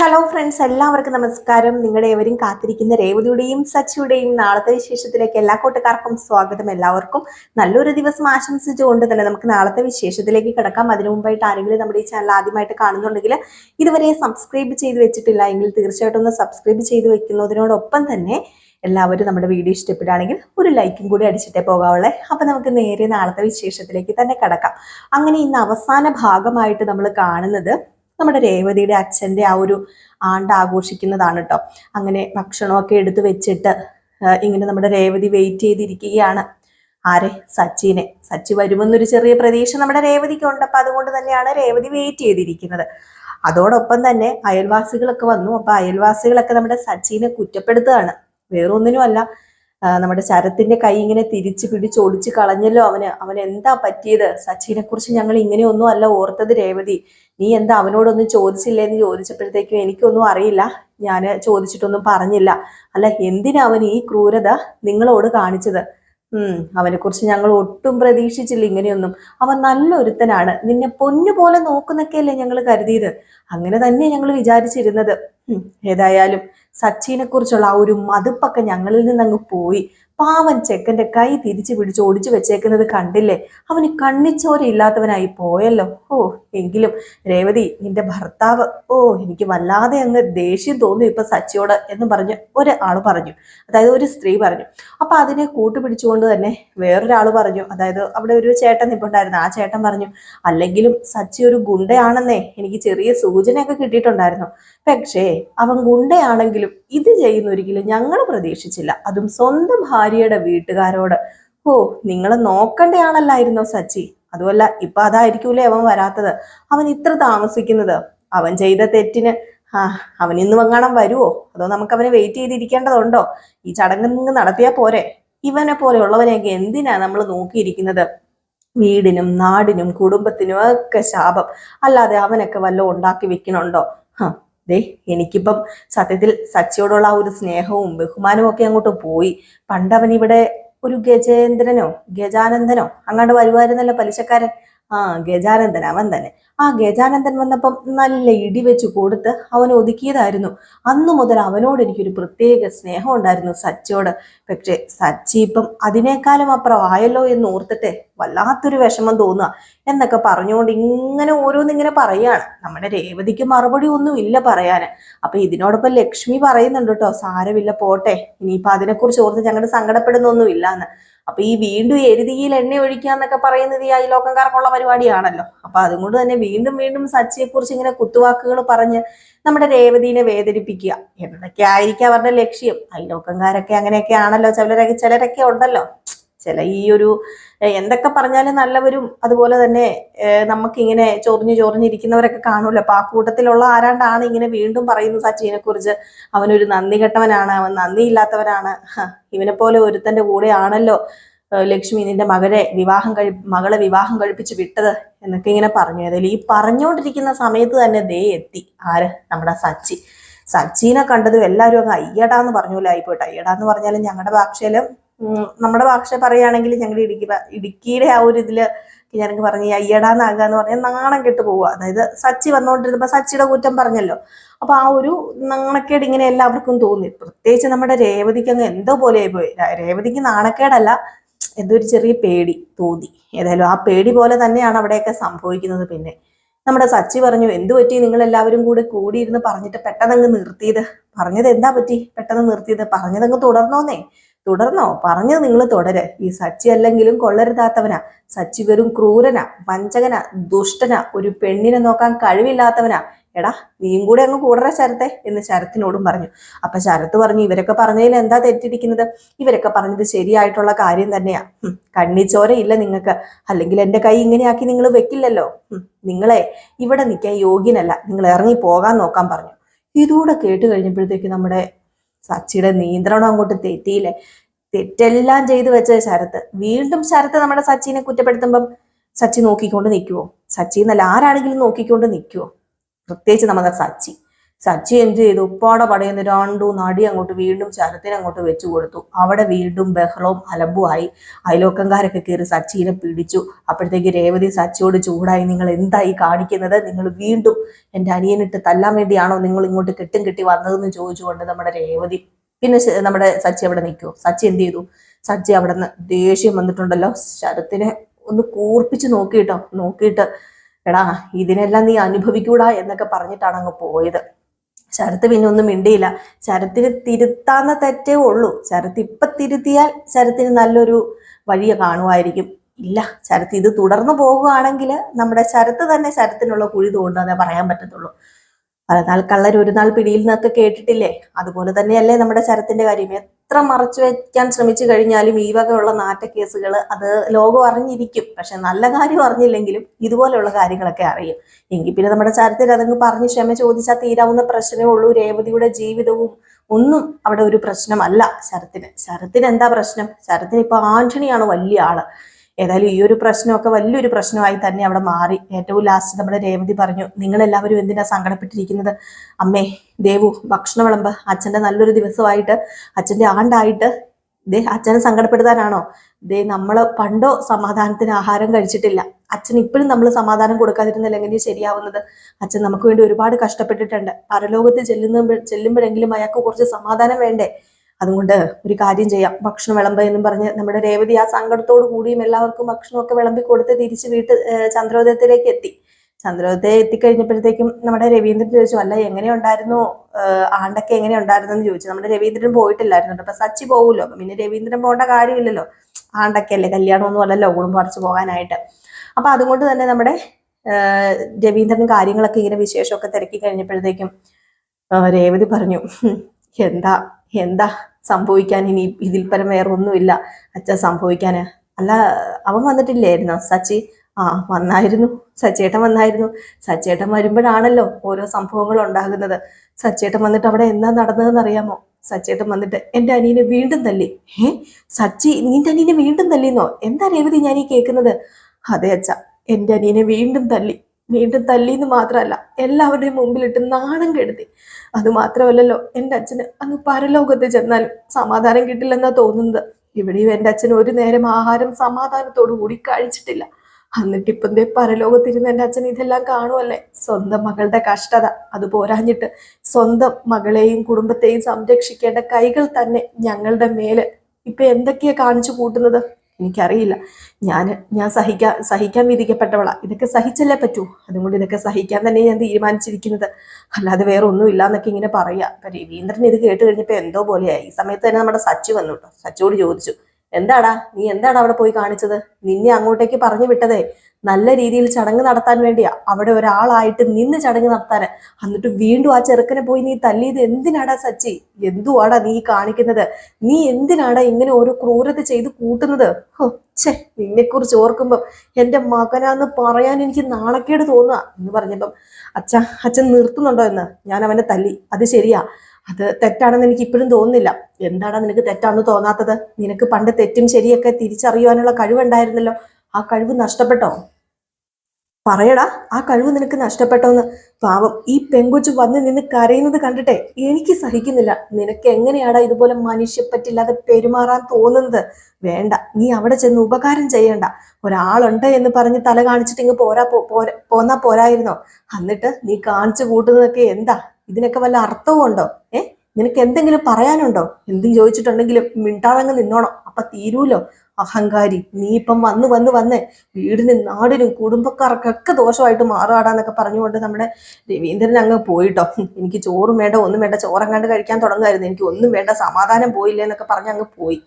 Hello friends എല്ലാവർക്കും നമസ്കാരം. നിങ്ങളുടെ ഏവരും കാത്തിരിക്കുന്ന രേവതിയുടെയും സച്ചിയുടെയും നാളത്തെ വിശേഷത്തിലേക്ക് എല്ലാ കൂട്ടുകാർക്കും സ്വാഗതം എല്ലാവർക്കും. നല്ലൊരു ദിവസം ആശംസിച്ചുകൊണ്ട് തന്നെ നമുക്ക് നാളത്തെ വിശേഷത്തിലേക്ക് കിടക്കാം. അതിനു മുമ്പായിട്ട് ആരെങ്കിലും നമ്മുടെ ഈ ചാനൽ ആദ്യമായിട്ട് കാണുന്നുണ്ടെങ്കിൽ ഇതുവരെ സബ്സ്ക്രൈബ് ചെയ്ത് വെച്ചിട്ടില്ല എങ്കിൽ തീർച്ചയായിട്ടും ഒന്ന് സബ്സ്ക്രൈബ് ചെയ്ത് വെക്കുന്നതിനോടൊപ്പം തന്നെ എല്ലാവരും നമ്മുടെ വീഡിയോ ഇഷ്ടപ്പെടുകയാണെങ്കിൽ ഒരു ലൈക്കും കൂടി അടിച്ചിട്ടേ പോകാവുള്ളേ. അപ്പൊ നമുക്ക് നേരെ നാളത്തെ വിശേഷത്തിലേക്ക് തന്നെ കിടക്കാം. അങ്ങനെ ഇന്ന് അവസാന ഭാഗമായിട്ട് നമ്മൾ കാണുന്നത് നമ്മുടെ രേവതിയുടെ അച്ഛന്റെ ആ ഒരു ആണ്ട് ആഘോഷിക്കുന്നതാണ് കേട്ടോ അങ്ങനെ ഭക്ഷണമൊക്കെ എടുത്തു വെച്ചിട്ട് ഇങ്ങനെ നമ്മുടെ രേവതി വെയിറ്റ് ചെയ്തിരിക്കുകയാണ്. ആരെ? സച്ചിനെ. സച്ചി വരുമെന്നൊരു ചെറിയ പ്രതീക്ഷ നമ്മുടെ രേവതിക്ക് ഉണ്ട് അപ്പൊ അതുകൊണ്ട് തന്നെയാണ് രേവതി വെയിറ്റ് ചെയ്തിരിക്കുന്നത്. അതോടൊപ്പം തന്നെ അയൽവാസികളൊക്കെ വന്നു. അപ്പൊ അയൽവാസികളൊക്കെ നമ്മുടെ സച്ചിനെ കുറ്റപ്പെടുത്തുകയാണ്. വേറൊന്നിനുമല്ല. നമ്മുടെ ശരത്തിന്റെ കൈ ഇങ്ങനെ തിരിച്ച് പിടിച്ചൊടിച്ച് കളഞ്ഞല്ലോ അവന്. അവൻ എന്താ പറ്റിയത്? സച്ചിനെ കുറിച്ച് ഞങ്ങൾ ഇങ്ങനെയൊന്നും അല്ല ഓർത്തത് രേവതി. നീ എന്താ അവനോടൊന്നും ചോദിച്ചില്ലേ എന്ന് ചോദിച്ചപ്പോഴത്തേക്കും എനിക്കൊന്നും അറിയില്ല. ഞാൻ ചോദിച്ചിട്ടൊന്നും പറഞ്ഞില്ല. അല്ല എന്തിനാ അവൻ ഈ ക്രൂരത നിങ്ങളോട് കാണിച്ചത്? ഉം അവനെ കുറിച്ച് ഞങ്ങൾ ഒട്ടും പ്രതീക്ഷിച്ചില്ല ഇങ്ങനെയൊന്നും. അവൻ നല്ലൊരുത്തനാണ്. നിന്നെ പൊന്നു പോലെ നോക്കുന്നൊക്കെയല്ലേ ഞങ്ങൾ കരുതിയത്? അങ്ങനെ തന്നെ ഞങ്ങൾ വിചാരിച്ചിരുന്നത്. ഏതായാലും സച്ചിനെ കുറിച്ചുള്ള ആ ഒരു മതിപ്പൊക്കെ ഞങ്ങളിൽ നിന്ന് അങ്ങ് പോയി. പാവൻ ചെക്കന്റെ കൈ തിരിച്ചു പിടിച്ച് ഒടിച്ചു വെച്ചേക്കുന്നത് കണ്ടില്ലേ? അവന് കണ്ണിച്ചോരയില്ലാത്തവനായി പോയല്ലോ. ഓ എങ്കിലും രേവതി നിന്റെ ഭർത്താവ് ഓ എനിക്ക് വല്ലാതെ അങ്ങ് ദേഷ്യം തോന്നി ഇപ്പൊ സച്ചിയോട് എന്ന് പറഞ്ഞ് ഒരാൾ പറഞ്ഞു. അതായത് ഒരു സ്ത്രീ പറഞ്ഞു. അപ്പൊ അതിനെ കൂട്ടുപിടിച്ചുകൊണ്ട് തന്നെ വേറൊരാൾ പറഞ്ഞു. അതായത് അവിടെ ഒരു ചേട്ടൻ നിപ്പുണ്ടായിരുന്നു ആ ചേട്ടൻ പറഞ്ഞു അല്ലെങ്കിലും സച്ചി ഒരു ഗുണ്ടയാണെന്നേ എനിക്ക് ചെറിയ സൂചനയൊക്കെ കിട്ടിയിട്ടുണ്ടായിരുന്നു. പക്ഷേ അവൻ ഗുണ്ടയാണെങ്കിലും ഇത് ചെയ്യുന്ന ഒരിക്കലും ഞങ്ങൾ പ്രതീക്ഷിച്ചില്ല. അതും സ്വന്തം ഭാര്യയുടെ വീട്ടുകാരോട് ഓ നിങ്ങൾ നോക്കണ്ടയാളല്ലായിരുന്നോ സച്ചി? അതുമല്ല ഇപ്പൊ അതായിരിക്കൂലേ അവൻ വരാത്തത്? അവൻ ഇത്ര താമസിക്കുന്നത്? അവൻ ചെയ്ത തെറ്റിന് ആ അവൻ ഇന്ന് വങ്ങാണം വരുവോ? അതോ നമുക്ക് അവനെ വെയിറ്റ് ചെയ്തിരിക്കേണ്ടതുണ്ടോ? ഈ ചടങ്ങ് നിങ്ങൾ നടത്തിയാ പോരെ? ഇവനെ പോലെയുള്ളവനെയൊക്കെ എന്തിനാ നമ്മൾ നോക്കിയിരിക്കുന്നത്? വീടിനും നാടിനും കുടുംബത്തിനും ഒക്കെ ശാപം. അല്ലാതെ അവനൊക്കെ വല്ലതും ഉണ്ടാക്കി വെക്കണുണ്ടോ? ദേ എനിക്കിപ്പം സത്യത്തിൽ സച്ചിയോടുള്ള ഒരു സ്നേഹവും ബഹുമാനവും ഒക്കെ അങ്ങോട്ട് പോയി. പണ്ടവനിവിടെ ഒരു ഗജേന്ദ്രനോ ഗജാനന്ദനോ അങ്ങാണ്ട് വരുമായിരുന്നല്ലോ പലിശക്കാരൻ. ആ ഗജാനന്ദൻ അവൻ തന്നെ. ആ ഗജാനന്ദൻ വന്നപ്പം നല്ല ഇടി വെച്ച് കൊടുത്ത് അവൻ ഒതുക്കിയതായിരുന്നു. അന്നു മുതൽ അവനോട് എനിക്കൊരു പ്രത്യേക സ്നേഹം ഉണ്ടായിരുന്നു സച്ചിയോട്. പക്ഷെ സച്ചി ഇപ്പം അതിനേക്കാളും അപ്പുറം ആയല്ലോ എന്ന് ഓർത്തിട്ടെ വല്ലാത്തൊരു വിഷമം തോന്നുക എന്നൊക്കെ പറഞ്ഞുകൊണ്ട് ഇങ്ങനെ ഓരോന്നിങ്ങനെ പറയാണ് നമ്മുടെ രേവതിക്ക് മറുപടി ഒന്നും ഇല്ല പറയാന്. അപ്പൊ ഇതിനോടൊപ്പം ലക്ഷ്മി പറയുന്നുണ്ട് കേട്ടോ സാരമില്ല പോട്ടെ. ഇനിയിപ്പൊ അതിനെക്കുറിച്ച് ഓർത്ത് ഞങ്ങളുടെ സങ്കടപ്പെടുന്നൊന്നും ഇല്ലാന്ന് അപ്പൊ ഈ വീണ്ടും എരുതിയിൽ എണ്ണ ഒഴിക്കുക എന്നൊക്കെ പറയുന്നത് ഈ അയലോക്കംകാർക്കുള്ള പരിപാടിയാണല്ലോ. അപ്പൊ അതുകൊണ്ട് തന്നെ വീണ്ടും വീണ്ടും സച്ചിയെ കുറിച്ച് ഇങ്ങനെ കുത്തുവാക്കുകൾ പറഞ്ഞ് നമ്മുടെ രേവതിനെ വേദനിപ്പിക്കുക. എന്നതൊക്കെ ആയിരിക്കും അവരുടെ ലക്ഷ്യം? അയലോക്കംകാരൊക്കെ അങ്ങനെയൊക്കെ ആണല്ലോ ചിലരൊക്കെ ചിലരൊക്കെ ഉണ്ടല്ലോ. ചില ഈ ഒരു എന്തൊക്കെ പറഞ്ഞാലും നല്ലവരും അതുപോലെ തന്നെ നമുക്കിങ്ങനെ ചൊറിഞ്ഞു ചൊറിഞ്ഞിരിക്കുന്നവരൊക്കെ കാണുമല്ലോ. അപ്പൊ ആ കൂട്ടത്തിലുള്ള ആരാണ്ടാണ് ഇങ്ങനെ വീണ്ടും പറയുന്നത് സച്ചിനെ കുറിച്ച് അവനൊരു നന്ദി കെട്ടവനാണ് അവൻ നന്ദിയില്ലാത്തവനാണ്. ഇല്ലാത്തവനാണ് ഇവനെ പോലെ ഒരുത്തന്റെ കൂടെയാണല്ലോ ആണല്ലോ ലക്ഷ്മി നിന്റെ മകളെ വിവാഹം കഴി മകളെ വിവാഹം കഴിപ്പിച്ച് വിട്ടത് എന്നൊക്കെ ഇങ്ങനെ പറഞ്ഞു അതിൽ ഈ പറഞ്ഞുകൊണ്ടിരിക്കുന്ന സമയത്ത് തന്നെ ദേ എത്തി. ആര്? നമ്മുടെ സച്ചി. സച്ചിനെ കണ്ടതും എല്ലാവരും അങ്ങ് അയ്യടാന്ന് പറഞ്ഞ ആയിപ്പോട്ടെ അയ്യടാന്ന് പറഞ്ഞാലും ഞങ്ങളുടെ ഭാഷയിൽ നമ്മുടെ ഭാഷ പറയുകയാണെങ്കിൽ ഞങ്ങളുടെ ഇടുക്കി ഇടുക്കിയിലെ ആ ഒരു ഇതിൽ ഞാനൊക്കെ പറഞ്ഞു അയ്യടാ അയ്യടാന്നാകുക എന്ന് പറഞ്ഞാൽ നാണം കെട്ട് പോവുക. അതായത് സച്ചി വന്നുകൊണ്ടിരുന്നപ്പോ സച്ചിയുടെ കുറ്റം പറഞ്ഞല്ലോ. അപ്പൊ ആ ഒരു നാണക്കേട് ഇങ്ങനെ എല്ലാവർക്കും തോന്നി. പ്രത്യേകിച്ച് നമ്മുടെ രേവതിക്ക് അങ്ങ് എന്തോ പോലെ പോയി. രേവതിക്ക് നാണക്കേടല്ല എന്തോ ഒരു ചെറിയ പേടി തോന്നി. ഏതായാലും ആ പേടി പോലെ തന്നെയാണ് അവിടെയൊക്കെ സംഭവിക്കുന്നത് പിന്നെ. നമ്മുടെ സച്ചി പറഞ്ഞു എന്തു പറ്റി? നിങ്ങൾ എല്ലാവരും കൂടെ കൂടിയിരുന്ന് പറഞ്ഞിട്ട് പെട്ടെന്ന് അങ്ങ് നിർത്തിയത്. പറഞ്ഞത് എന്താ പറ്റി? പെട്ടെന്ന് നിർത്തിയത്? പറഞ്ഞതങ്ങ് തുടർന്നോന്നേ. തുടർന്നോ? പറഞ്ഞു നിങ്ങൾ തുടര്. ഈ സച്ചി അല്ലെങ്കിലും കൊള്ളരുതാത്തവനാ. സച്ചി വെറും ക്രൂരന വഞ്ചകന ദുഷ്ടന ഒരു പെണ്ണിനെ നോക്കാൻ കഴിവില്ലാത്തവനാ. എടാ നീയും കൂടെ അങ്ങ് കൂടറ ശരത്തെ എന്ന് ശരത്തിനോടും പറഞ്ഞു. അപ്പൊ ശരത്ത് പറഞ്ഞു ഇവരൊക്കെ പറഞ്ഞതിൽ എന്താ തെറ്റിരിക്കുന്നത്? ഇവരൊക്കെ പറഞ്ഞത് ശരിയായിട്ടുള്ള കാര്യം തന്നെയാ. കണ്ണിച്ചോര ഇല്ല നിങ്ങൾക്ക്. അല്ലെങ്കിൽ എന്റെ കൈ ഇങ്ങനെയാക്കി നിങ്ങൾ വെക്കില്ലല്ലോ. നിങ്ങളെ ഇവിടെ നിൽക്കാൻ യോഗ്യനല്ല. നിങ്ങൾ ഇറങ്ങി പോകാൻ നോക്കാൻ പറഞ്ഞു. ഇതുകൂടെ കേട്ട് കഴിഞ്ഞപ്പോഴത്തേക്ക് നമ്മുടെ സച്ചിയുടെ നിയന്ത്രണം അങ്ങോട്ട് തെറ്റിയില്ലേ? തെറ്റെല്ലാം ചെയ്തു വെച്ച ശരത്ത്. വീണ്ടും ശരത്ത് നമ്മുടെ സച്ചിനെ കുറ്റപ്പെടുത്തുമ്പം സച്ചി നോക്കിക്കൊണ്ട് നിൽക്കുവോ? സച്ചി എന്നല്ല ആരാണെങ്കിലും നോക്കിക്കൊണ്ട് നിൽക്കുവോ? പ്രത്യേകിച്ച് നമ്മുടെ സച്ചി. സച്ചി എന്ത് ചെയ്തു? ഉപ്പാടെ പടയുന്ന രണ്ടു നടി അങ്ങോട്ട് വീണ്ടും ശരത്തിന് അങ്ങോട്ട് വെച്ചു കൊടുത്തു. അവിടെ വീണ്ടും ബഹളവും അലമ്പുമായി അയലോക്കംകാരൊക്കെ കയറി സച്ചിനെ പിടിച്ചു. അപ്പോഴത്തേക്ക് രേവതി സച്ചിയോട് ചൂടായി നിങ്ങൾ എന്തായി കാണിക്കുന്നത്? നിങ്ങൾ വീണ്ടും എന്റെ അനിയനിട്ട് തല്ലാൻ വേണ്ടിയാണോ നിങ്ങൾ ഇങ്ങോട്ട് കെട്ടും കെട്ടി വന്നതെന്ന് ചോദിച്ചുകൊണ്ട് നമ്മുടെ രേവതി പിന്നെ നമ്മുടെ സച്ചി അവിടെ നിൽക്കുമോ സച്ചി എന്ത് ചെയ്തു? സച്ചി അവിടെ നിന്ന് ദേഷ്യം വന്നിട്ടുണ്ടല്ലോ. ശരത്തിനെ ഒന്ന് കൂർപ്പിച്ച് നോക്കിയിട്ടോ? നോക്കിയിട്ട് എടാ ഇതിനെല്ലാം നീ അനുഭവിക്കൂടാ എന്നൊക്കെ പറഞ്ഞിട്ടാണ് അങ്ങ് പോയത്. ശരത്ത് പിന്നെ ഒന്നും മിണ്ടിയില്ല. ശരത്തിന് തിരുത്താന്ന തെറ്റേ ഉള്ളൂ. ശരത്ത് ഇപ്പൊ തിരുത്തിയാൽ ശരത്തിന് നല്ലൊരു വഴിയെ കാണുമായിരിക്കും. ഇല്ല ശരത്ത് ഇത് തുടർന്ന് പോകുകയാണെങ്കിൽ നമ്മുടെ ശരത്ത് തന്നെ ശരത്തിനുള്ള കുഴി തോണ്ടെന്നേ പറയാൻ പറ്റത്തുള്ളൂ. പല നാൾ കള്ളർ ഒരു നാൾ പിടിയിൽ നിന്നൊക്കെ കേട്ടിട്ടില്ലേ? അതുപോലെ തന്നെയല്ലേ നമ്മുടെ ശരത്തിന്റെ കാര്യം. എത്ര മറച്ചു വെക്കാൻ ശ്രമിച്ചു കഴിഞ്ഞാലും ഈ വകയുള്ള നാറ്റ കേസുകൾ അത് ലോകം അറിഞ്ഞിരിക്കും. പക്ഷെ നല്ല കാര്യം അറിഞ്ഞില്ലെങ്കിലും ഇതുപോലെയുള്ള കാര്യങ്ങളൊക്കെ അറിയും. എങ്കിൽ പിന്നെ നമ്മുടെ ചരത്തിൽ അതങ്ങ് പറഞ്ഞ് ക്ഷമ ചോദിച്ചാൽ തീരാവുന്ന പ്രശ്നമേ ഉള്ളൂ. രേവതിയുടെ ജീവിതവും ഒന്നും അവിടെ ഒരു പ്രശ്നമല്ല ശരത്തിന്. ശരത്തിന് എന്താ പ്രശ്നം? ശരത്തിന് ഇപ്പൊ ആന്റണിയാണ് വലിയ ആൾ. ഏതായാലും ഈ ഒരു പ്രശ്നമൊക്കെ വലിയൊരു പ്രശ്നമായി തന്നെ അവിടെ മാറി. ഏറ്റവും ലാസ്റ്റ് നമ്മുടെ രേവതി പറഞ്ഞു നിങ്ങൾ എല്ലാവരും എന്തിനാ സങ്കടപ്പെട്ടിരിക്കുന്നത്? അമ്മേ ദേവു ഭക്ഷണം വിളമ്പ്. അച്ഛന്റെ നല്ലൊരു ദിവസമായിട്ട് അച്ഛന്റെ ആണ്ടായിട്ട് ദേ അച്ഛനെ സങ്കടപ്പെടുത്താനാണോ? ദേ നമ്മൾ പണ്ടോ സമാധാനത്തിന് ആഹാരം കഴിച്ചിട്ടില്ല. അച്ഛൻ ഇപ്പോഴും നമ്മൾ സമാധാനം കൊടുക്കാതിരുന്നാൽ എങ്ങനെയാണ് ശരിയാവുന്നത്? അച്ഛൻ നമുക്ക് വേണ്ടി ഒരുപാട് കഷ്ടപ്പെട്ടിട്ടുണ്ട്. പരലോകത്ത് ചെല്ലുന്ന ചെല്ലുമ്പോഴെങ്കിലും അയാൾക്ക് കുറച്ച് സമാധാനം വേണ്ടേ? അതുകൊണ്ട് ഒരു കാര്യം ചെയ്യാം. ഭക്ഷണം വിളമ്പ എന്നും പറഞ്ഞ് നമ്മുടെ രേവതി ആ സങ്കടത്തോടു കൂടിയും എല്ലാവർക്കും ഭക്ഷണമൊക്കെ വിളമ്പി കൊടുത്ത് തിരിച്ച് വീട്ട് ചന്ദ്രോദയത്തിലേക്ക് എത്തി. ചന്ദ്രോദയം എത്തിക്കഴിഞ്ഞപ്പോഴത്തേക്കും നമ്മുടെ രവീന്ദ്രൻ ചോദിച്ചു അല്ല എങ്ങനെ ഉണ്ടായിരുന്നു ആണ്ടൊക്കെ എങ്ങനെ ഉണ്ടായിരുന്നു എന്ന് ചോദിച്ചു. നമ്മുടെ രവീന്ദ്രൻ പോയിട്ടില്ലായിരുന്നു അപ്പൊ സച്ചി പോകുമല്ലോ അപ്പൊ പിന്നെ രവീന്ദ്രൻ പോകേണ്ട കാര്യമില്ലല്ലോ. ആണ്ടൊക്കെ അല്ലേ കല്യാണമൊന്നും അല്ലല്ലോ കുടുംബം അടച്ചു പോകാനായിട്ട്. അപ്പൊ അതുകൊണ്ട് തന്നെ നമ്മുടെ രവീന്ദ്രൻ കാര്യങ്ങളൊക്കെ ഇങ്ങനെ വിശേഷമൊക്കെ തിരക്കി കഴിഞ്ഞപ്പോഴത്തേക്കും രേവതി പറഞ്ഞു എന്താ എന്താ സംഭവിക്കാൻ? ഇനി ഇതിൽ പരം വേറെ ഒന്നുമില്ല അച്ഛൻ സംഭവിക്കാന്. അല്ല അവൻ വന്നിട്ടില്ലായിരുന്നോ? സച്ചി? ആ വന്നായിരുന്നു. സച്ചേട്ടൻ വന്നായിരുന്നു. സച്ചേട്ടൻ വരുമ്പോഴാണല്ലോ ഓരോ സംഭവങ്ങൾ ഉണ്ടാകുന്നത്. സച്ചേട്ടൻ വന്നിട്ട് അവിടെ എന്താ നടന്നതെന്ന് അറിയാമോ? സച്ചേട്ടൻ വന്നിട്ട് എന്റെ അനിയനെ വീണ്ടും തല്ലി. ഏ? സച്ചി നിന്റെ അനിയനെ വീണ്ടും തല്ലിന്നോ എന്താ രേവതി ഞാൻ ഈ കേൾക്കുന്നത്? അതെ അച്ഛ. എന്റെ അനിയനെ വീണ്ടും തല്ലി. വീണ്ടും തല്ലിന്ന് മാത്രമല്ല എല്ലാവരുടെയും മുമ്പിലിട്ട് നാണം കെടുത്തി. അതുമാത്രമല്ലല്ലോ എന്റെ അച്ഛന് അങ്ങ് പരലോകത്ത് ചെന്നാലും സമാധാനം കിട്ടില്ലെന്നാ തോന്നുന്നത്. ഇവിടെയും എന്റെ അച്ഛൻ ഒരു നേരം ആഹാരം സമാധാനത്തോടു കൂടി കഴിച്ചിട്ടില്ല. എന്നിട്ട് ഇപ്പം ദേ പരലോകത്തിരുന്ന് എന്റെ അച്ഛൻ ഇതെല്ലാം കാണുമല്ലേ സ്വന്തം മകളുടെ കഷ്ടത. അത് പോരാഞ്ഞിട്ട് സ്വന്തം മകളെയും കുടുംബത്തെയും സംരക്ഷിക്കേണ്ട കൈകൾ തന്നെ ഞങ്ങളുടെ മേൽ. ഇപ്പൊ എന്തൊക്കെയാ കാണിച്ചു കൂട്ടുന്നത്? എനിക്കറിയില്ല. ഞാൻ ഞാൻ സഹിക്കാൻ സഹിക്കാൻ വിധിക്കപ്പെട്ടവളാണ് ഇതൊക്കെ സഹിച്ചല്ലേ പറ്റൂ? അതുകൊണ്ട് ഇതൊക്കെ സഹിക്കാൻ തന്നെ ഞാൻ തീരുമാനിച്ചിരിക്കുന്നത്. അല്ലാതെ വേറെ ഒന്നും ഇല്ല എന്നൊക്കെ ഇങ്ങനെ പറയാ. അപ്പം രവീന്ദ്രൻ ഇത് കേട്ട് കഴിഞ്ഞപ്പോൾ എന്തോ പോലെയായി. ഈ സമയത്ത് തന്നെ നമ്മുടെ സച്ചി വന്നു കേട്ടോ. സച്ചിയോട് ചോദിച്ചു എന്താടാ? നീ എന്താണ് അവിടെ പോയി കാണിച്ചത്? നിന്നെ അങ്ങോട്ടേക്ക് പറഞ്ഞു വിട്ടതേ. നല്ല രീതിയിൽ ചടങ്ങ് നടത്താൻ വേണ്ടിയാ. അവിടെ ഒരാളായിട്ട് നിന്ന് ചടങ്ങ് നടത്താന്. എന്നിട്ട് വീണ്ടും ആ ചെറുക്കനെ പോയി നീ തല്ലിയത് എന്തിനാടാ സച്ചി? എന്തുവാടാ നീ കാണിക്കുന്നത്? നീ എന്തിനാടാ ഇങ്ങനെ ഓരോ ക്രൂരത ചെയ്ത് കൂട്ടുന്നത്? ഛേ നിന്നെ കുറിച്ച് ഓർക്കുമ്പം എന്റെ മകനാന്ന് പറയാൻ എനിക്ക് നാണക്കേട് തോന്നുക എന്ന് പറഞ്ഞപ്പം അച്ഛ അച്ഛൻ നിർത്തുന്നുണ്ടോ എന്ന്? ഞാൻ അവനെ തല്ലി. അത് ശരിയാ. അത് തെറ്റാണെന്ന് എനിക്ക് ഇപ്പോഴും തോന്നുന്നില്ല. എന്താണ് നിനക്ക് തെറ്റാണെന്ന് തോന്നാത്തത്? നിനക്ക് പണ്ട് തെറ്റും ശരിയൊക്കെ തിരിച്ചറിയുവാനുള്ള കഴിവുണ്ടായിരുന്നല്ലോ. ആ കഴിവ് നഷ്ടപ്പെട്ടോ? പറയടാ ആ കഴിവ് നിനക്ക് നഷ്ടപ്പെട്ടോന്ന്. പാവം ഈ പെങ്കൊച്ചു വന്ന് നിന്ന് കരയുന്നത് കണ്ടിട്ടെ എനിക്ക് സഹിക്കുന്നില്ല. നിനക്ക് എങ്ങനെയാടാ ഇതുപോലെ മനുഷ്യപ്പറ്റില്ലാതെ പെരുമാറാൻ തോന്നുന്നത്? വേണ്ട നീ അവിടെ ചെന്ന് ഉപകാരം ചെയ്യണ്ട. ഒരാളുണ്ട് എന്ന് പറഞ്ഞ് തല കാണിച്ചിട്ട് ഇങ്ങ് പോരാ പോന്നാ പോരായിരുന്നോ? എന്നിട്ട് നീ കാണിച്ചു കൂട്ടുന്നതൊക്കെ എന്താ? ഇതിനൊക്കെ വല്ല അർത്ഥവും ഉണ്ടോ ഏ? നിനക്ക് എന്തെങ്കിലും പറയാനുണ്ടോ? എന്തും ചോദിച്ചിട്ടുണ്ടെങ്കിലും മിണ്ടാതങ്ങ് നിന്നോണം. അപ്പൊ തീരൂലോ? അഹങ്കാരി. നീ ഇപ്പം വന്ന് വന്ന് വന്ന് വീടിനും നാടിനും കുടുംബക്കാർക്കൊക്കെ ദോഷമായിട്ട് മാറാടാന്നൊക്കെ പറഞ്ഞുകൊണ്ട് നമ്മുടെ രവീന്ദ്രൻ അങ്ങ് പോയിട്ടോ. എനിക്ക് ചോറും വേണ്ട ഒന്നും വേണ്ട ചോറങ്ങാണ്ട് കഴിക്കാൻ തുടങ്ങുമായിരുന്നു. എനിക്ക് ഒന്നും വേണ്ട സമാധാനം പോയില്ലേ എന്നൊക്കെ പറഞ്ഞ് അങ്ങ് പോയി.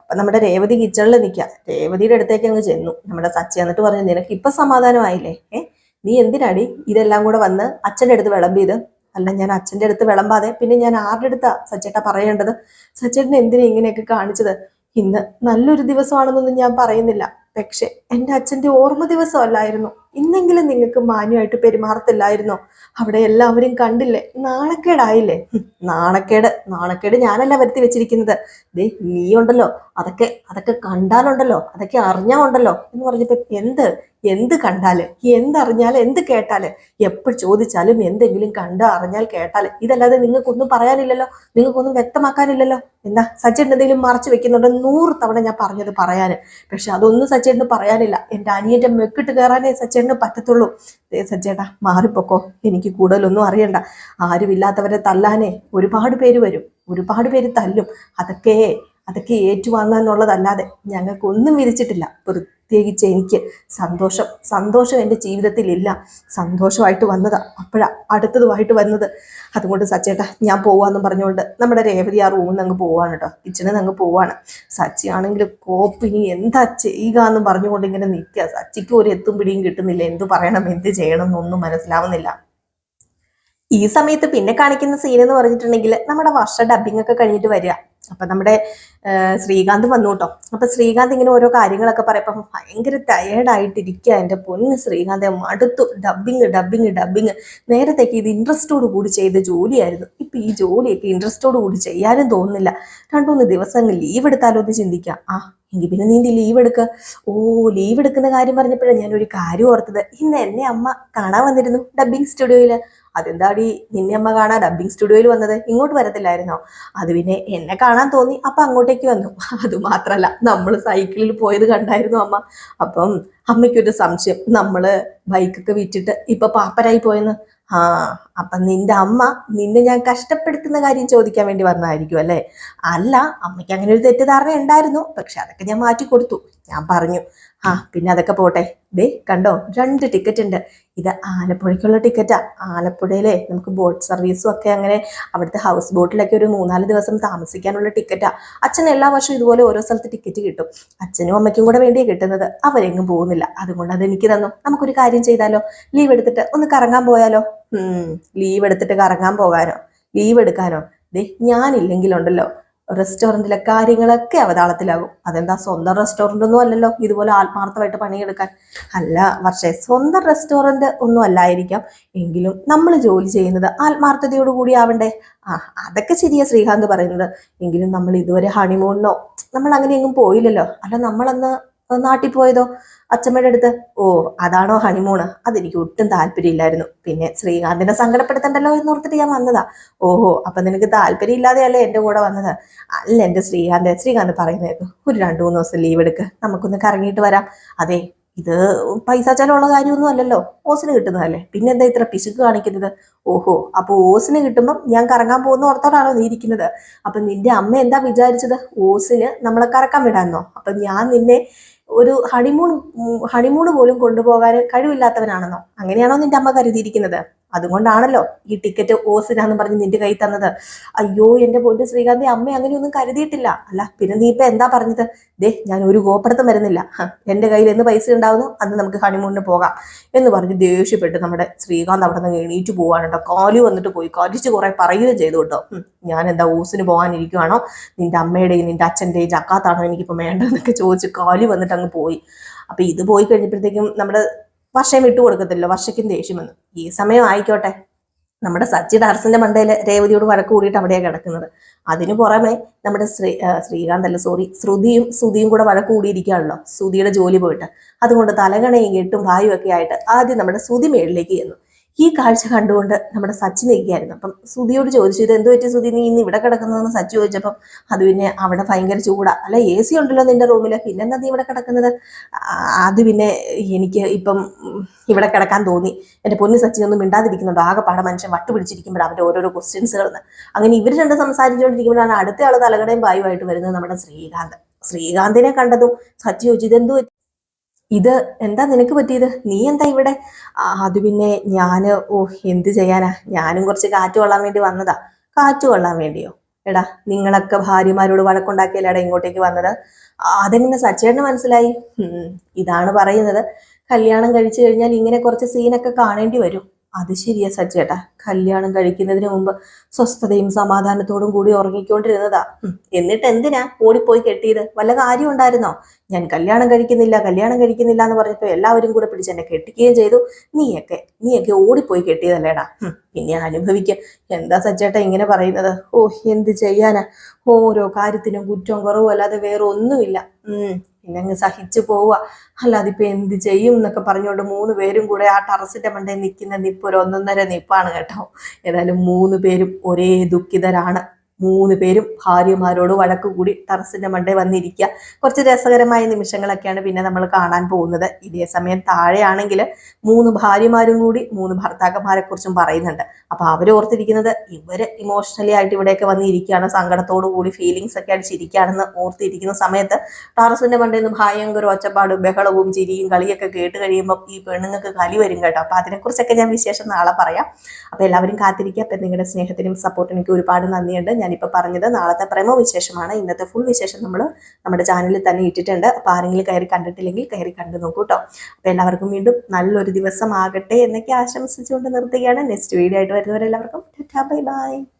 അപ്പൊ നമ്മുടെ രേവതി കിച്ചണിൽ നിൽക്കുക രേവതിയുടെ അടുത്തേക്ക് അങ്ങ് ചെന്നു. നമ്മുടെ സച്ചി എന്നിട്ട് പറഞ്ഞു നിനക്ക് ഇപ്പൊ സമാധാനമായില്ലേ? ഏ? നീ എന്തിനാടി ഇതെല്ലാം കൂടെ വന്ന് അച്ഛന്റെ അടുത്ത് വിളമ്പിയത്? അല്ല ഞാൻ അച്ഛന്റെ അടുത്ത് വിളമ്പാതെ പിന്നെ ഞാൻ ആരുടെ അടുത്താ സച്ചേട്ട പറയേണ്ടത്? സച്ചേട്ടൻ എന്തിനാ ഇങ്ങനെയൊക്കെ കാണിച്ചത്? ഇന്ന് നല്ലൊരു ദിവസമാണെന്നൊന്നും ഞാൻ പറയുന്നില്ല. പക്ഷെ എന്റെ അച്ഛന്റെ ഓർമ്മ ദിവസമല്ലായിരുന്നു. ഇന്നെങ്കിലും നിങ്ങൾക്ക് മാന്യമായിട്ട് പെരുമാറത്തില്ലായിരുന്നോ. അവിടെ എല്ലാവരും കണ്ടില്ലേ? നാണക്കേടായില്ലേ? നാണക്കേട്. നാണക്കേട് ഞാനല്ല വരുത്തി വെച്ചിരിക്കുന്നത്. ദേ നീ ഉണ്ടല്ലോ അതൊക്കെ അതൊക്കെ കണ്ടാലുണ്ടല്ലോ. അതൊക്കെ അറിഞ്ഞാ ഉണ്ടല്ലോ എന്ന് പറഞ്ഞപ്പോൾ എന്ത്? എന്ത് കണ്ടാൽ എന്തറിഞ്ഞാൽ എന്ത് കേട്ടാൽ എപ്പോൾ ചോദിച്ചാലും എന്തെങ്കിലും കണ്ട് അറിഞ്ഞാൽ കേട്ടാൽ ഇതല്ലാതെ നിങ്ങൾക്കൊന്നും പറയാനില്ലല്ലോ. നിങ്ങൾക്കൊന്നും വ്യക്തമാക്കാനില്ലല്ലോ. എന്താ? സച്ചേട്ടൻ എന്തെങ്കിലും മറച്ചു വെക്കുന്നുണ്ടോ. നൂറ് തവണ ഞാൻ പറഞ്ഞത് പറയാന്. പക്ഷെ അതൊന്നും സച്ചേട്ടന് പറയാനില്ല. എന്റെ അനിയന്റെ മെക്കിട്ട് കയറാനേ സച്ചേട്ടന് പറ്റത്തുള്ളൂ. സച്ചേട്ടാ മാറിപ്പോക്കോ. എനിക്ക് കൂടുതലൊന്നും അറിയണ്ട. ആരുമില്ലാത്തവരെ തല്ലാനേ ഒരുപാട് പേര് വരും. ഒരുപാട് പേര് തല്ലും. അതൊക്കെ അതൊക്കെ ഏറ്റുവാങ്ങാന്നുള്ളതല്ലാതെ ഞങ്ങൾക്കൊന്നും വിധിച്ചിട്ടില്ല. പ്രത്യേകിച്ച് എനിക്ക് സന്തോഷം. സന്തോഷം എന്റെ ജീവിതത്തിലില്ല. സന്തോഷമായിട്ട് വന്നതാ അപ്പോഴാ അടുത്തതുമായിട്ട് വന്നത് അതുകൊണ്ട് സച്ചേട്ടാ ഞാൻ പോവാന്നും പറഞ്ഞുകൊണ്ട് നമ്മുടെ രേവതി ആ റൂമിൽ നിന്ന് അങ്ങ് പോവാണ് കേട്ടോ കിച്ചണിൽ നിന്ന് അങ്ങ് പോവാണ്. സച്ചി ആണെങ്കിൽ കോപ്പ് ഇനി എന്താ ചെയ്യുക എന്ന് പറഞ്ഞുകൊണ്ട് ഇങ്ങനെ നിൽക്കുക സച്ചിക്ക് ഒരു എത്തും പിടിയും കിട്ടുന്നില്ല. എന്ത് പറയണം എന്ത് ചെയ്യണം എന്നൊന്നും മനസ്സിലാവുന്നില്ല. ഈ സമയത്ത് പിന്നെ കാണിക്കുന്ന സീൻ എന്ന് പറഞ്ഞിട്ടുണ്ടെങ്കിൽ നമ്മുടെ വർഷ ഡബിങ് ഒക്കെ കഴിഞ്ഞിട്ട് വരിക. അപ്പൊ നമ്മുടെ ശ്രീകാന്ത് വന്നു കേട്ടോ അപ്പൊ ശ്രീകാന്ത് ഇങ്ങനെ ഓരോ കാര്യങ്ങളൊക്കെ പറയപ്പം ഭയങ്കര ടയേർഡായിട്ടിരിക്കുക എന്റെ പൊന്ന് ശ്രീകാന്ത്. മടുത്തു ഡബിങ് ഡബിങ് ഡബിങ് നേരത്തേക്ക് ഇത് ഇൻട്രസ്റ്റോട് കൂടി ചെയ്ത ജോലിയായിരുന്നു. ഇപ്പൊ ഈ ജോലിയൊക്കെ ഇൻട്രസ്റ്റോട് കൂടി ചെയ്യാനും തോന്നുന്നില്ല. രണ്ടുമൂന്ന് ദിവസം ലീവ് എടുത്താലോ എന്ന് ചിന്തിക്കാം. ആ എങ്കിൽ പിന്നെ നീന്തി ലീവ് എടുക്ക? ഓ ലീവ് എടുക്കുന്ന കാര്യം പറഞ്ഞപ്പോഴാണ് ഞാൻ ഒരു കാര്യം ഓർത്തത്. ഇന്ന് എന്നെ അമ്മ കാണാൻ വന്നിരുന്നു. ഡബിങ് സ്റ്റുഡിയോയിൽ അതെന്താടി നിന്നെ അമ്മ കാണാൻ ഡബിങ് സ്റ്റുഡിയോയിൽ വന്നത്? ഇങ്ങോട്ട് വരത്തില്ലായിരുന്നോ? അത് പിന്നെ എന്നെ കാണാൻ തോന്നി അപ്പൊ അങ്ങോട്ടേക്ക് വന്നു. അത് മാത്രല്ല നമ്മൾ സൈക്കിളിൽ പോയത് കണ്ടായിരുന്നു അമ്മ. അപ്പം അമ്മയ്ക്കൊരു സംശയം നമ്മൾ ബൈക്കൊക്കെ വിറ്റിട്ട് ഇപ്പൊ പാപ്പരായി പോയെന്ന്. ആ അപ്പൊ നിന്റെ അമ്മ നിന്നെ ഞാൻ കഷ്ടപ്പെടുത്തുന്ന കാര്യം ചോദിക്കാൻ വേണ്ടി വന്നതായിരിക്കും അല്ലേ? അല്ല അമ്മയ്ക്ക് അങ്ങനെ ഒരു തെറ്റിദ്ധാരണ ഉണ്ടായിരുന്നു. പക്ഷെ അതൊക്കെ ഞാൻ മാറ്റി കൊടുത്തു. ഞാൻ പറഞ്ഞു ആ പിന്നെ അതൊക്കെ പോട്ടെ. ദേ കണ്ടോ? രണ്ട് ടിക്കറ്റ് ഉണ്ട്. ഇത് ആലപ്പുഴയ്ക്കുള്ള ടിക്കറ്റാ ആലപ്പുഴയിലെ നമുക്ക് ബോട്ട് സർവീസും ഒക്കെ അങ്ങനെ അവിടുത്തെ ഹൗസ് ബോട്ടിലൊക്കെ ഒരു മൂന്നാൽ ദിവസം താമസിക്കാനുള്ള ടിക്കറ്റാ അച്ഛൻ എല്ലാ വർഷവും ഇതുപോലെ ഓരോ സ്ഥലത്ത് ടിക്കറ്റ് കിട്ടും. അച്ഛനും അമ്മയ്ക്കും കൂടെ വേണ്ടി കിട്ടുന്നത്. അവരെങ്ങും പോകുന്നില്ല. അതുകൊണ്ട് അത് എനിക്ക് തന്നു. നമുക്കൊരു കാര്യം ചെയ്താലോ? ലീവ് എടുത്തിട്ട് ഒന്ന് കറങ്ങാൻ പോയാലോ? ലീവ് എടുത്തിട്ട് കറങ്ങാൻ പോകാനോ? ലീവ് എടുക്കാനോ? ദേ ഞാനില്ലെങ്കിലുണ്ടല്ലോ. റെസ്റ്റോറന്റിലെ കാര്യങ്ങളൊക്കെ അവതാളത്തിലാകും. അതെന്താ സ്വന്തം റെസ്റ്റോറന്റ് ഒന്നും അല്ലല്ലോ ഇതുപോലെ ആത്മാർത്ഥമായിട്ട് പണിയെടുക്കാൻ. അല്ല പക്ഷേ സ്വന്തം റെസ്റ്റോറന്റ് ഒന്നും അല്ലായിരിക്കാം. എങ്കിലും നമ്മൾ ജോലി ചെയ്യുന്നത് ആത്മാർത്ഥതയോടുകൂടി ആവണ്ടേ? ആ അതൊക്കെ ശരിയാ ശ്രീകാന്ത് പറയുന്നത്. എങ്കിലും നമ്മൾ ഇതുവരെ ഹണിമൂണിനോ നമ്മൾ അങ്ങനെ പോയില്ലല്ലോ. അല്ല നമ്മളന്ന് നാട്ടിൽ പോയതോ? അച്ഛമ്മയുടെ അടുത്ത് ഓ അതാണോ ഹണിമൂണ് അതെനിക്ക് ഒട്ടും താല്പര്യമില്ലായിരുന്നു. പിന്നെ ശ്രീകാന്തിനെ സങ്കടപ്പെടുത്തണ്ടല്ലോ എന്ന് ഓർത്തിട്ട് ഞാൻ വന്നതാ. ഓഹോ അപ്പൊ നിനക്ക് താല്പര്യം ഇല്ലാതെയല്ലേ എന്റെ കൂടെ വന്നത്? അല്ല എന്റെ ശ്രീകാന്ത് ശ്രീകാന്ത് പറയുന്നതായിരുന്നു ഒരു രണ്ടു മൂന്ന് ദിവസം ലീവ് എടുക്ക്. നമുക്കൊന്ന് കറങ്ങിയിട്ട് വരാം. അതെ ഇത് പൈസ ചെലവുള്ള കാര്യമൊന്നും അല്ലല്ലോ. ഓസിന് കിട്ടുന്നതല്ലേ. പിന്നെന്താ ഇത്ര പിശുക്ക് കാണിക്കുന്നത്? ഓഹോ അപ്പൊ ഓസിന് കിട്ടുമ്പം ഞാൻ കറങ്ങാൻ പോകുന്ന ഓർത്തോടാണോ നീ ഇരിക്കുന്നത്? അപ്പൊ നിന്റെ അമ്മ എന്താ വിചാരിച്ചത്? ഓസിന് നമ്മളെ കറക്കാൻ വിടാന്നോ അപ്പൊ ഞാൻ നിന്നെ ഒരു ഹണിമൂൺ ഹണിമൂൺ പോലും കൊണ്ടുപോകാൻ കഴിവില്ലാത്തവനാണെന്നോ? അങ്ങനെയാണോ നിന്റെ അമ്മ കരുതിയിരിക്കുന്നത്? അതുകൊണ്ടാണല്ലോ ഈ ടിക്കറ്റ് ഓസിനാന്ന് പറഞ്ഞ് നിന്റെ കൈ തന്നത്. അയ്യോ എന്റെ പൊന്നു ശ്രീകാന്തി അമ്മ അങ്ങനെയൊന്നും കരുതിയിട്ടില്ല. അല്ല പിന്നെ നീ ഇപ്പൊ എന്താ പറഞ്ഞത്? ദേ ഞാൻ ഒരു ഗോപ്പടത്തും വരുന്നില്ല. എന്റെ കയ്യിൽ എന്ന് പൈസ ഉണ്ടാവുന്നു? അന്ന് നമുക്ക് ഹണിമൂണിന് പോകാം എന്ന് പറഞ്ഞ് ദേഷ്യപ്പെട്ട് നമ്മുടെ ശ്രീകാന്ത് അവിടെ നിന്ന് എണീറ്റ് പോവാണ് കേട്ടോ. കാലു വന്നിട്ട് പോയി. കരിച്ച് കുറെ പറയുകയും ചെയ്തു കേട്ടോ. ഞാൻ എന്താ ഓസിന് പോകാനിരിക്കുവാണോ? നിന്റെ അമ്മയുടെയും നിന്റെ അച്ഛന്റെയും ചക്കാത്താണോ എനിക്കിപ്പോൾ വേണ്ടതെന്നൊക്കെ ചോദിച്ച് കാലു വന്നിട്ട് അങ്ങ് പോയി. അപ്പൊ ഇത് പോയി കഴിഞ്ഞപ്പോഴത്തേക്കും നമ്മുടെ വർഷം വിട്ടു കൊടുക്കത്തില്ലോ വർഷയ്ക്കും ദേഷ്യം വന്നു. ഈ സമയം ആയിക്കോട്ടെ. നമ്മുടെ സച്ചി ഡാർസിന്റെ മണ്ടയിൽ രേവതിയോട് വഴക്ക് കൂടിയിട്ട് അവിടെയാണ് കിടക്കുന്നത്. അതിനു പുറമെ നമ്മുടെ ശ്രീ ശ്രീകാന്ത് അല്ല സോറി ശ്രുതിയും ശ്രുതിയും കൂടെ വഴക്ക് കൂടിയിരിക്കുകയാണല്ലോ ശ്രുതിയുടെ ജോലി പോയിട്ട്. അതുകൊണ്ട് തലകണയും കെട്ടും വായും ഒക്കെ ആയിട്ട് ആദ്യം നമ്മുടെ ശ്രുതി മേളിലേക്ക് ചെന്നു. ഈ കാഴ്ച കണ്ടുകൊണ്ട് നമ്മുടെ സച്ചി നിൽക്കുകയായിരുന്നു. അപ്പം സുധിയോട് ചോദിച്ചു ഇത് എന്ത് പറ്റി സുധി? നീ ഇന്ന് ഇവിടെ കിടക്കുന്നതെന്ന് സച്ചി ചോദിച്ചപ്പം അത് പിന്നെ അവിടെ ഭയങ്കര ചൂടാ. അല്ല എ സി ഉണ്ടല്ലോ നിന്റെ റൂമിൽ പിന്നെന്താ നീ ഇവിടെ കിടക്കുന്നത്? അത് പിന്നെ എനിക്ക് ഇപ്പം ഇവിടെ കിടക്കാൻ തോന്നി. എന്റെ പൊന്നു സച്ചി ഒന്നും മിണ്ടാതിരിക്കുന്നുണ്ടോ? ആകെപ്പാടെ മനുഷ്യൻ വട്ട് പിടിച്ചിരിക്കുമ്പോൾ അവന്റെ ഓരോരോ ക്വസ്റ്റ്യൻസുകൾ അങ്ങനെ ഇവർ രണ്ട് സംസാരിച്ചുകൊണ്ടിരിക്കുമ്പോഴാണ് അടുത്ത ആൾ തലകടയും വായുവായിട്ട് വരുന്നത് നമ്മുടെ ശ്രീകാന്ത്. ശ്രീകാന്തിനെ കണ്ടതും സച്ചി ചോദിച്ചു ഇതെന്തു ഇത് എന്താ നിനക്ക് പറ്റിയത്? നീ എന്താ ഇവിടെ? അത് പിന്നെ ഞാൻ ഓ എന്ത് ചെയ്യാനാ? ഞാനും കുറച്ച് കാറ്റ് കൊള്ളാൻ വേണ്ടി വന്നതാ. കാറ്റ് കൊള്ളാൻ വേണ്ടിയോ? എടാ നിങ്ങളൊക്കെ ഭാര്യമാരോട് വഴക്കുണ്ടാക്കിയല്ലേടാ ഇങ്ങോട്ടേക്ക് വന്നത്? അതെങ്ങനെ സച്ചേട്ടന് മനസ്സിലായി? ഇതാണ് പറയുന്നത്. കല്യാണം കഴിച്ചു കഴിഞ്ഞാൽ ഇങ്ങനെ കുറച്ച് സീനൊക്കെ കാണേണ്ടി വരും. അത് ശരിയാ സജ്ജേട്ടാ. കല്യാണം കഴിക്കുന്നതിന് മുമ്പ് സ്വസ്ഥതയും സമാധാനത്തോടും കൂടി ഉറങ്ങിക്കൊണ്ടിരുന്നതാ. എന്നിട്ട് എന്തിനാ ഓടിപ്പോയി കെട്ടിയത്? വല്ല കാര്യം ഉണ്ടായിരുന്നോ? ഞാൻ കല്യാണം കഴിക്കുന്നില്ല കല്യാണം കഴിക്കുന്നില്ല എന്ന് പറഞ്ഞപ്പോൾ എല്ലാവരും കൂടെ പിടിച്ച് എന്നെ കെട്ടിക്കുകയും ചെയ്തു. നീയൊക്കെ നീയൊക്കെ ഓടിപ്പോയി കെട്ടിയതല്ലേടാ. പിന്നെ അനുഭവിക്കുക എന്താ സച്ചേട്ടാ ഇങ്ങനെ പറയുന്നത്? ഓ എന്ത് ചെയ്യാനാ? ഓരോ കാര്യത്തിനും കുറ്റവും കുറവും അല്ലാതെ വേറെ ഒന്നുമില്ല ഉം. പിന്നെ അങ്ങ് സഹിച്ചു പോവുക. അല്ലാതെ ഇപ്പൊ എന്ത് ചെയ്യും എന്നൊക്കെ പറഞ്ഞുകൊണ്ട് മൂന്ന് പേരും കൂടെ ആ ടെറസിന്റെ മണ്ടയിൽ നിൽക്കുന്ന നിപ്പ് ഒരു ഒന്നൊന്നര നിപ്പാണ് കേട്ടോ. ഏതായാലും മൂന്ന് പേരും ഒരേ ദുഃഖിതരാണ്. മൂന്ന് പേരും ഭാര്യമാരോട് വഴക്ക് കൂടി ടെറസിന്റെ മണ്ടേ വന്നിരിക്കുക. കുറച്ച് രസകരമായ നിമിഷങ്ങളൊക്കെയാണ് പിന്നെ നമ്മൾ കാണാൻ പോകുന്നത്. ഇതേ സമയം താഴെയാണെങ്കിൽ മൂന്ന് ഭാര്യമാരും കൂടി മൂന്ന് ഭർത്താക്കന്മാരെ കുറിച്ചും പറയുന്നുണ്ട്. അപ്പൊ അവർ ഓർത്തിരിക്കുന്നത് ഇവർ ഇമോഷണലി ആയിട്ട് ഇവിടെയൊക്കെ വന്നിരിക്കുകയാണ്. സങ്കടത്തോടു കൂടി ഫീലിങ്സ് ഒക്കെ അടിച്ചിരിക്കുകയാണെന്ന് ഓർത്തിരിക്കുന്ന സമയത്ത് ടാറസിന്റെ മണ്ടയിൽ നിന്ന് ഭയങ്കര ഒച്ചപ്പാടും ബഹളവും ചിരിയും കളിയൊക്കെ കേട്ട് കഴിയുമ്പോൾ ഈ പെണ്ണുങ്ങൾക്ക് കലി വരും കേട്ടോ. അപ്പൊ അതിനെക്കുറിച്ചൊക്കെ ഞാൻ വിശേഷം നാളെ പറയാം. അപ്പൊ എല്ലാവരും കാത്തിരിക്കുക. അപ്പൊ നിങ്ങളുടെ സ്നേഹത്തിനും സപ്പോർട്ടിനും എനിക്ക് ഒരുപാട് നന്ദിയുണ്ട്. ഞാനിപ്പോൾ പറഞ്ഞത് നാളത്തെ പ്രമോ വിശേഷമാണ്. ഇന്നത്തെ ഫുൾ വിശേഷം നമ്മൾ നമ്മുടെ ചാനലിൽ തന്നെ ഇട്ടിട്ടുണ്ട്. അപ്പോൾ ആരെങ്കിലും കയറി കണ്ടിട്ടില്ലെങ്കിൽ കയറി കണ്ടു നോക്കൂ കേട്ടോ അപ്പോൾ എല്ലാവർക്കും വീണ്ടും നല്ലൊരു ദിവസം ആകട്ടെ എന്നൊക്കെ ആശംസിച്ചുകൊണ്ട് നിർത്തുകയാണ്. നെക്സ്റ്റ് വീഡിയോ ആയിട്ട് വരുന്നവരെല്ലാവർക്കും ബൈ ബൈ.